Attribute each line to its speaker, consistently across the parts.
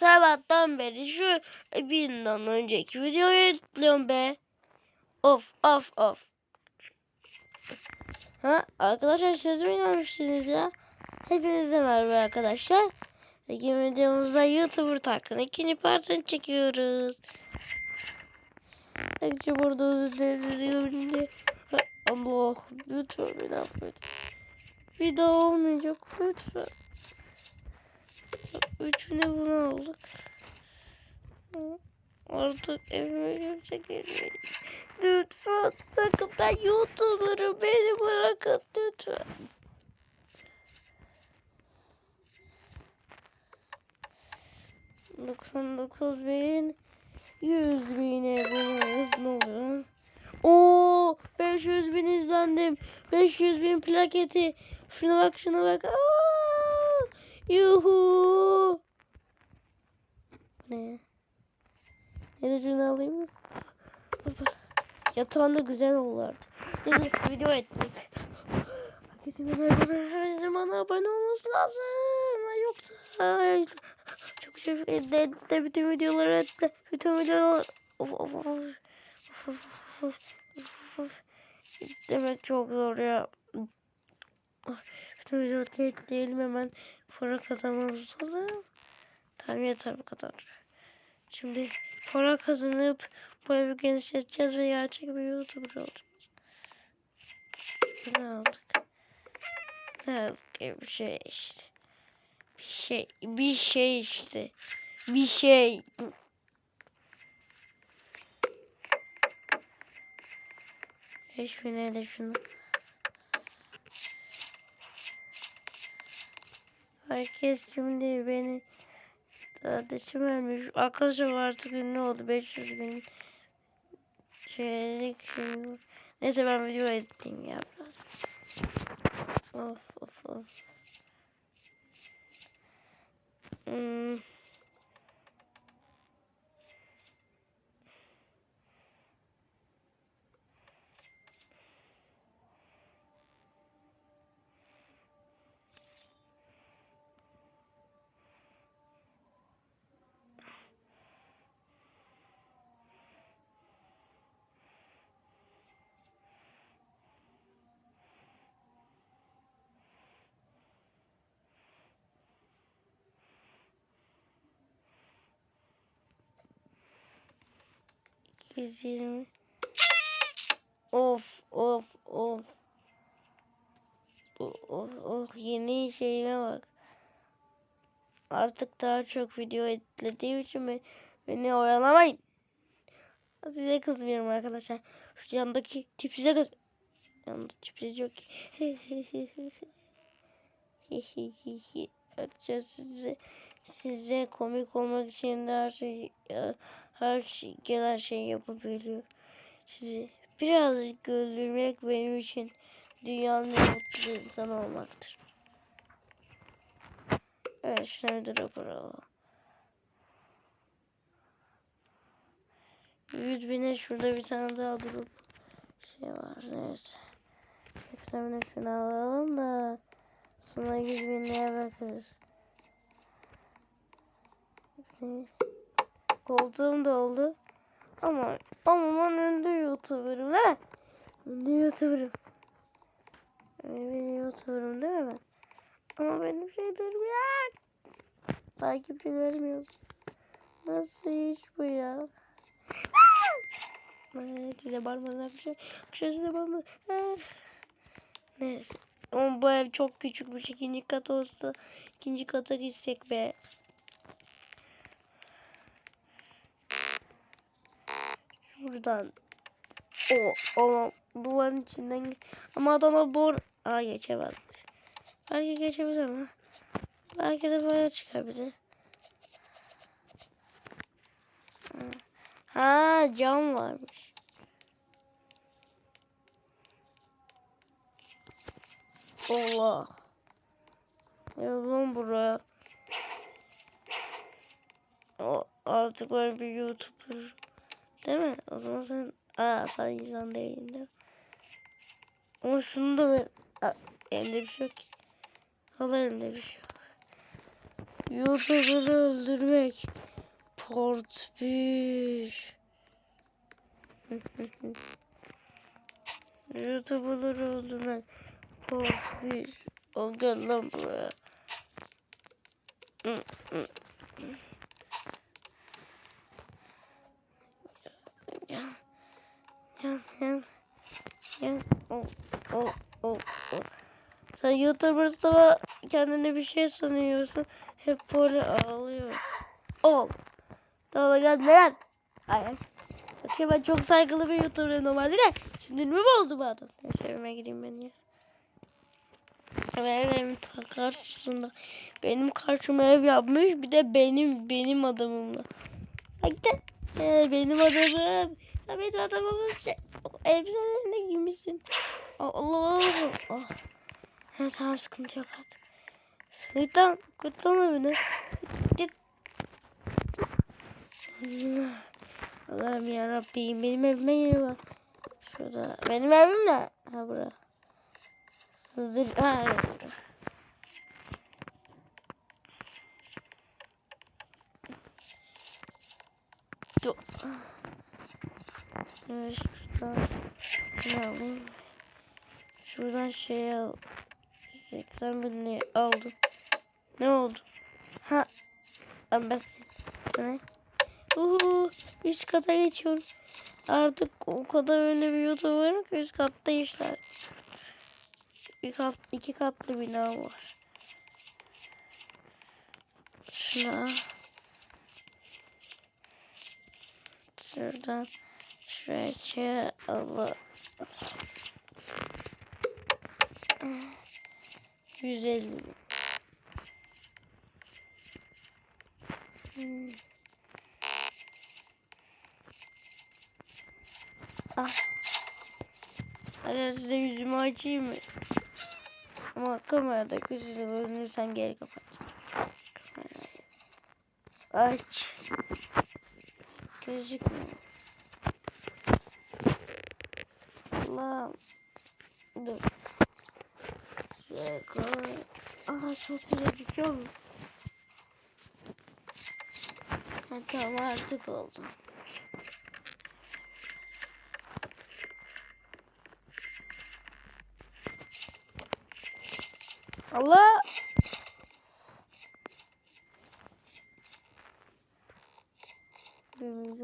Speaker 1: Sabahtan beri şu binden önceki videoyu editliyorum be. Of of of. Ha arkadaşlar siz mi inanmışsınız ya? Hepinize merhaba arkadaşlar. Bugün videomuzda YouTuber Tarkan'ın ikinci partını çekiyoruz. Belki burada özür dilerim. Allah lütfen beni affet. Daha olmayacak lütfen. Üçüne bunu aldık. Artık evime görecek evime. Lütfen bakın ben YouTuber'ım beni bırakın lütfen. Doksan dokuz bin yüz bin abone ne oluyor? Oo 500 bin izlendim. 500 bin plaketi. Şuna bak şuna bak. Aa, yuhu. Ne? Ne de alayım mı? Yatağında güzel artık. Neyse video ettik. Herkesin her zaman abone olması lazım. Yoksa hayır. Çok şey etle, etle bütün videoları etle. Bütün of. Demek çok zor ya. Bütün videoları ekleyelim hemen. Para kazanmamız lazım. Tamam yeter bu kadar. Şimdi para kazanıp bu evi genişleteceğiz ve gerçek bir YouTuber olacağız. Ne aldık? Ne aldık? Bir şey işte. Bir şey. Bir şey işte. Bir şey. Beş bin de şunu. Herkes şimdi beni kardeşim ölmüş. Arkadaşlar artık ünlü oldu. 500 bin şeylik şimdi. Neyse ben video editleyeyim ya biraz. Of of of. Hmm. Yüz yirmi. Of of of. Oh, oh, oh yeni şeyime bak. Artık daha çok video editlediğim için beni, beni oyalamayın. Size kızmıyorum arkadaşlar. Şu yandaki tip size kız. Yanında tip size yok. Arkadaşlar size, size komik olmak için her şey her şey, gelen şeyi yapabiliyor. Sizi birazcık güldürmek benim için dünyanın en mutlu insanı olmaktır. Evet da rapor alalım. 100 bine şurada bir tane daha durup şey var neyse. Eksamine şunu alalım da sonra 100 binliğe bakarız. Koltuğum da oldu. Ama ama ben ünlü YouTuber'ım la. Ünlü YouTuber'ım. Ben YouTuber'ım değil mi ben? Ama benim şeylerim yok. Takipçilerim yok. Nasıl iş bu ya? Size bağırmadan bir şey. Bir şey size bağırmadan. Neyse. Ama bu ev çok küçükmüş. İkinci kat olsa ikinci kata gitsek be. Şuradan. O, o duvarın içinden. Ama adama bor. Aa geçemezmiş. Belki geçebilir ama. Belki de böyle çıkabilir. Ha cam varmış. Allah. Yazalım buraya. O, artık ben bir YouTuber. Değil mi? O zaman sen... Aa sen insan değildin değil mi? Ama şunu da ver. Aa, elimde bir şey yok ki. Valla elimde bir şey yok. YouTuber'ı öldürmek. Port 1. YouTuber'ları öldürmek. Port 1. Ol gel lan buraya. Gel. Gel gel. Gel. Oh, oh, oh, oh. Sen YouTuber'sın ama kendine bir şey sanıyorsun. Hep böyle ağlıyorsun. Ol. Daha gelme lan. Hayır. Bakayım ben çok saygılı bir YouTuber'ım normalde de. Sinirimi bozdu bu adam. Neyse evime gideyim ben ya. Evimin ta karşısında. Benim karşıma ev yapmış. Bir de benim benim adamımla. De. Ee, benim adamım. Sen benim adamımın şey. Elbiselerine giymişsin. Allah Allah. Ha, tamam sıkıntı yok artık. Git lan evine. Git. Allah'ım yarabbim. Benim evime geliyor. Şurada. Benim evim ne? Ha bura. Sızır. Ha bura. Dur. Evet şuradan. Ne alayım? Şuradan şey al. 80 bin lira aldım. Ne oldu? Ha. Ben ben ne? Uhu, üst kata geçiyorum. Artık o kadar öyle bir YouTuber'ım ki üst katta işler. Bir kat, iki katlı bina var. Şuna. Şuradan şuraya Allah. 150 bin. Hmm. Ah. Hadi size yüzümü açayım mı? Ama kamerada gözünü görünürsen geri kapat. Kamerayı. Aç. Gözükmüyor. Allah'ım. Dur. Şuraya koy. Aha kötü gözüküyor mu? Ha, tamam artık oldu. Allah!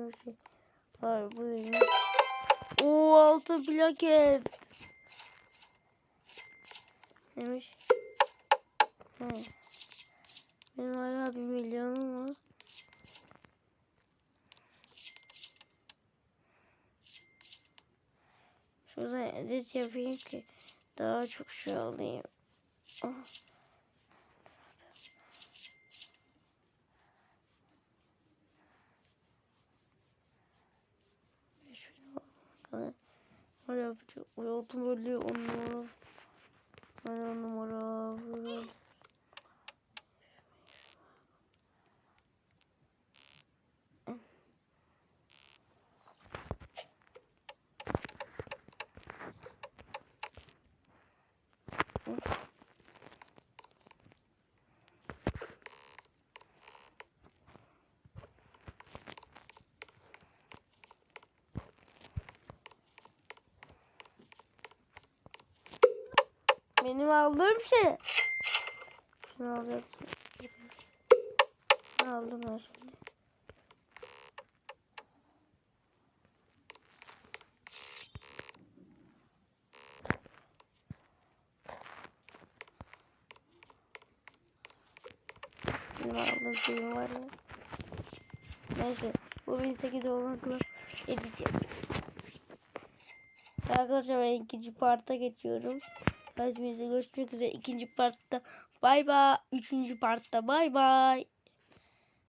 Speaker 1: Bilmiyorum şey. Hayır bu değil. Oo altı plaket. Neymiş? He. Benim hala bir milyonum var. Şurada edit yapayım ki daha çok şey alayım. Oh. Şöyle Var yapacak. Hayatım öyle on numara. Hani on numara. Benim aldığım şey. Şunu alacaksın. Ne aldım ben şimdi? Benim aldığım var ya. Neyse. Bu 1008 olmakla yapayım. Arkadaşlar ben ikinci parta geçiyorum. Hepinize görüşmek üzere ikinci partta. Bay bay. Üçüncü partta bay bay.